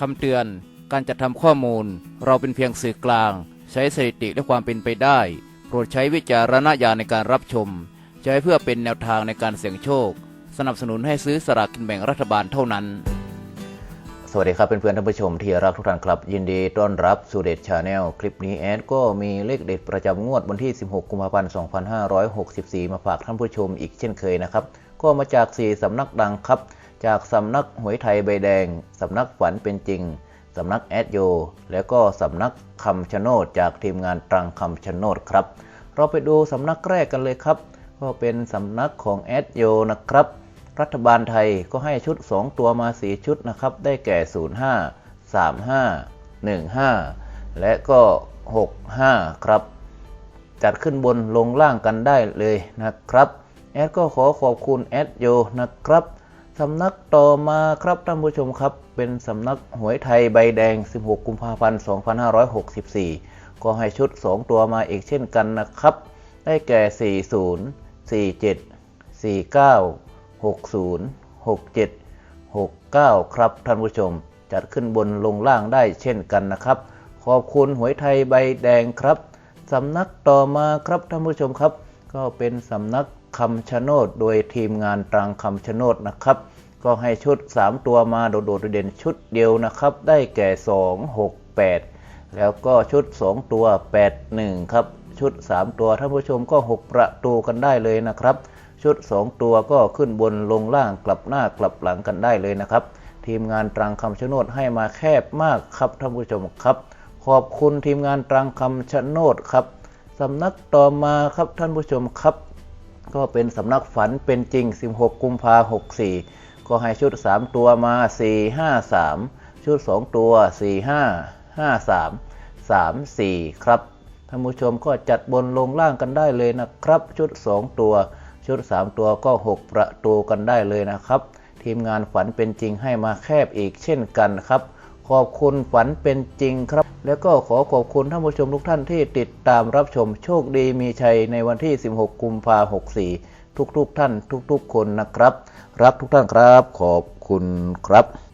คำเตือน การจัดทำข้อมูล เราเป็นเพียงสื่อกลาง ใช้สถิติและความเป็นไปได้ โปรดใช้วิจารณญาณในการรับชม ใช้เพื่อเป็นแนวทางในการเสี่ยงโชค สนับสนุนให้ซื้อสลากกินแบ่งรัฐบาลเท่านั้น สวัสดีครับเพื่อนๆท่านผู้ชมที่รักทุกท่านครับ ยินดีต้อนรับสู่เด็ดชาแนลคลิปนี้แอดก็มีเลขเด็ดประจำงวดวันที่ 16 กุมภาพันธ์ 2564 มาฝากท่านผู้ชมอีกเช่นเคยนะครับ ก็มาจาก 4 สำนักดังครับ จากสำนักหวยไทยใบแดง สำนักฝันเป็นจริง สำนักแอดโย และก็สำนักคำชะโนดจากทีมงานตรังคำชะโนดครับ เราไปดูสำนักแรกกันเลยครับ ก็เป็นสำนักของแอดโยนะครับ รัฐบาลไทยก็ให้ชุด 2 ตัวมา 4 ชุดนะครับ ได้แก่ 05 35 15 และก็ 65 ครับ จัดขึ้นบนลงล่างกันได้เลยนะครับ แอดก็ขอขอบคุณแอดโยนะครับสำนักต่อมาครับท่านผู้ชมครับ เป็นสำนักหวยไทยใบแดง 16 กุมภาพันธ์ 2564 ก็ให้ชุด 2 ตัวมาอีกเช่นกันนะครับ ได้แก่ 40 47 49 60 67 69 ครับท่านผู้ชม จัดขึ้นบนลงล่างได้เช่นกันนะครับ ขอบคุณหวยไทยใบแดงครับสำนักต่อมาครับท่านผู้ชมครับ ก็เป็นสำนักคำชะโนดโดยทีมงานตรังคำชะโนดนะครับ ก็ให้ชุด 3 ตัวมาโดดๆเด่นชุดเดียวนะครับ ได้แก่ 2 6 8 แล้วก็ชุด 2 ตัว 8 1 ครับ ชุด 3 ตัวท่านผู้ชมก็ 6 ประตูกันได้เลยนะครับ ชุด 2 ตัวก็ขึ้นบนลงล่างกลับหน้ากลับหลังกันได้เลยนะครับ ทีมงานตรังคำชะโนดให้มาแคบมากครับท่านผู้ชมครับ ขอบคุณทีมงานตรังคำชะโนดครับ สำนักต่อมาครับท่านผู้ชมครับ ก็เป็นสำนักฝันเป็นจริง 16 กุมภา64ก็ให้ชุด 3 ตัวมา 4 5 3 ชุด 2 ตัว 4 5 5 3 3 4 ครับท่านผู้ชมก็จัดบนลงล่างกันได้เลยนะครับ ชุด 2 ตัว ชุด 3 ตัวก็ 6 ประตูกันได้เลยนะครับ ทีมงานฝันเป็นจริงให้มาแคบอีกเช่นกันครับ ขอบคุณฝันเป็นจริงครับ แล้วก็ขอขอบคุณท่านผู้ชมทุกท่านที่ติดตามรับชมโชคดีมีชัยในวันที่ 16 กุมภาพันธ์64 ทุกๆท่านทุกๆคนนะครับ รักทุกท่านครับ ขอบคุณครับ